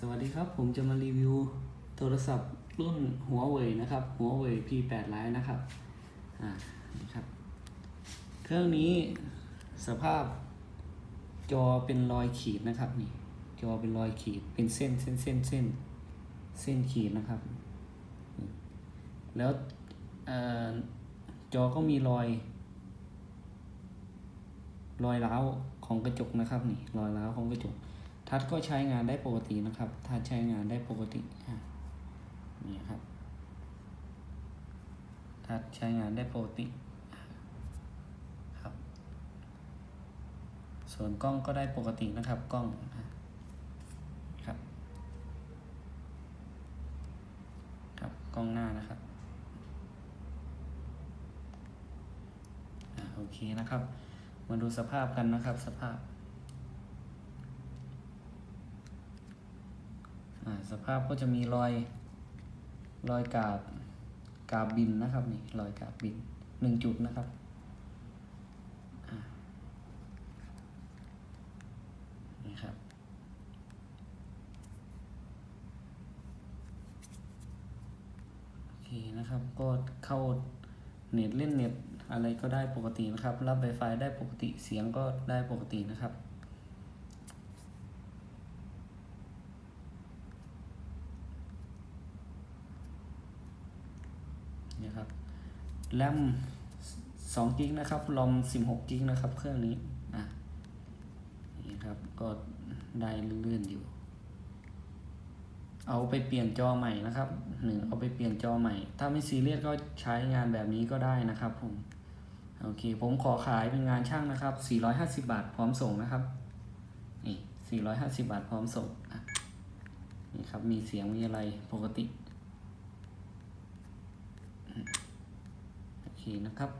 สวัสดีครับผมจะมารีวิวโทรศัพท์รุ่นหัวเว่ยนะครับหัวเว่ย P8 Lite นะครับอ่านี่ครับ เครื่องนี้สภาพจอเป็นรอยขีดนะครับนี่จอเป็นรอยขีดเป็นเส้นเส้นเส้นเส้นเส้นขีดนะครับ แล้วอจอก็มีรอย รอยร้าวของกระจกนะครับนี่รอยร้าวของกระจก ทัดก็ใช้งานได้ปกตินะครับ ทัดใช้งานได้ปกตินี่ครับ ทัดใช้งานได้ปกติครับ ส่วนกล้องก็ได้ปกตินะครับ กล้องครับ ครับ กล้องหน้านะครับอะโอเคนะครับ มาดูสภาพกันนะครับ สภาพ อ่า สภาพก็จะมีรอยรอยกาบกาบบินนะครับนี่รอยกาบบินหนึ่งจุดนะครับนี่ครับโอเคนะครับก็เข้าเน็ตเล่นเน็ตอะไรก็ได้ปกตินะครับ รับ Wi-Fi ได้ปกติเสียงก็ได้ปกตินะครับ นี่ครับแรมสองกิกนะครับรอมสิบหกกิกนะครับ เครื่องนี้อะนี่ครับก็ได้เลื่อนอยู่ เอาไปเปลี่ยนจอใหม่นะครับหนึ่งเอาไปเปลี่ยนจอใหม่ ถ้าไม่ซีเรียสก็ใช้งานแบบนี้ก็ได้นะครับผมโอเค ผมขอขายเป็นงานช่างนะครับ 450 บาทพร้อมส่งนะครับ นี่ 450 บาทพร้อมส่งอะนี่ครับ มีเสียงมีอะไรปกติ โอเค นะครับ